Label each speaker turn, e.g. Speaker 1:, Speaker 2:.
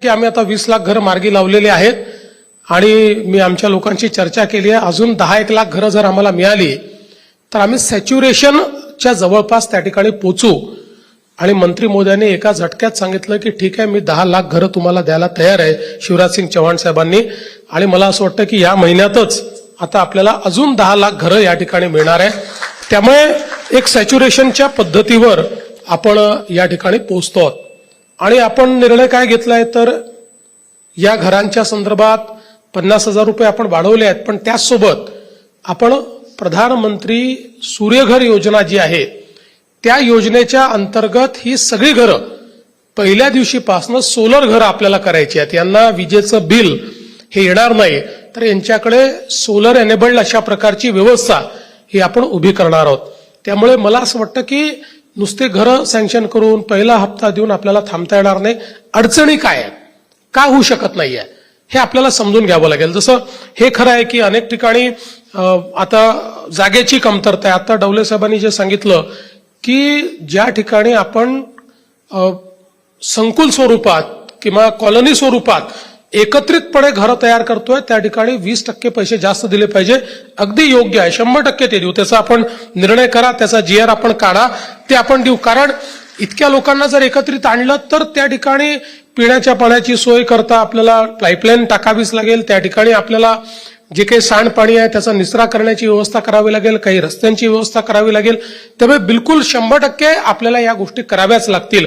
Speaker 1: की आम्ही आता वीस लाख घरं मार्गी लावलेले आहेत आणि मी आमच्या लोकांशी चर्चा केली आहे. अजून दहा एक लाख घरं जर आम्हाला मिळाली तर आम्ही सॅच्युरेशनच्या जवळपास त्या ठिकाणी पोचू. आणि मंत्री मोदयांनी एका झटक्यात सांगितलं की ठीक आहे मी दहा लाख घरं तुम्हाला द्यायला तयार आहे शिवराज सिंग चव्हाण साहेबांनी. आणि मला असं वाटतं की या महिन्यातच आता आपल्याला अजून दहा लाख घरं या ठिकाणी मिळणार आहे. त्यामुळे एक सॅच्युरेशनच्या पद्धतीवर आपण या ठिकाणी पोहोचतो आहोत. आणि आपण निर्णय काय घेतलाय तर या घरांच्या संदर्भात पन्नास हजार रुपये आपण वाढवले आहेत पण त्याचसोबत आपण प्रधानमंत्री सूर्यघर योजना जी आहे त्या योजनेच्या अंतर्गत ही सगळी घरं पहिल्या दिवशीपासनं सोलर घरं आपल्याला करायची आहेत. यांना विजेचं बिल हे येणार नाही. तर यांच्याकडे सोलर एनेबल्ड अशा प्रकारची व्यवस्था ही आपण उभी करणार आहोत. त्यामुळे मला असं वाटतं की नुसते घरं सँक्शन करून पहिला हप्ता देऊन आपल्याला थांबता येणार नाही. अडचणी काय आहेत? का होऊ शकत नाही आहे हे आपल्याला समजून घ्यावं लागेल. जसं हे खरं आहे की अनेक ठिकाणी आता जागेची कमतरता आहे. आता डवले साहेबांनी जे सांगितलं की ज्या ठिकाणी आपण संकुल स्वरूपात किंवा कॉलनी स्वरूपात एकत्रितपणे घरं तयार करतोय. त्या ठिकाणी वीस टक्के पैसे जास्त दिले पाहिजे. अगदी योग्य आहे. शंभर टक्के ते देऊ. त्याचा आपण निर्णय करा. त्याचा जी आर आपण काढा. ते आपण देऊ. कारण इतक्या लोकांना जर एकत्रित आणलं तर त्या ठिकाणी पिण्याच्या पाण्याची सोय करता आपल्याला पाईपलाईन टाकावीच लागेल. त्या ठिकाणी आपल्याला जे काही सांडपाणी आहे त्याचा निचरा करण्याची व्यवस्था करावी लागेल. काही रस्त्यांची व्यवस्था करावी लागेल. त्यामुळे बिलकुल शंभर टक्के आपल्याला या गोष्टी कराव्याच लागतील.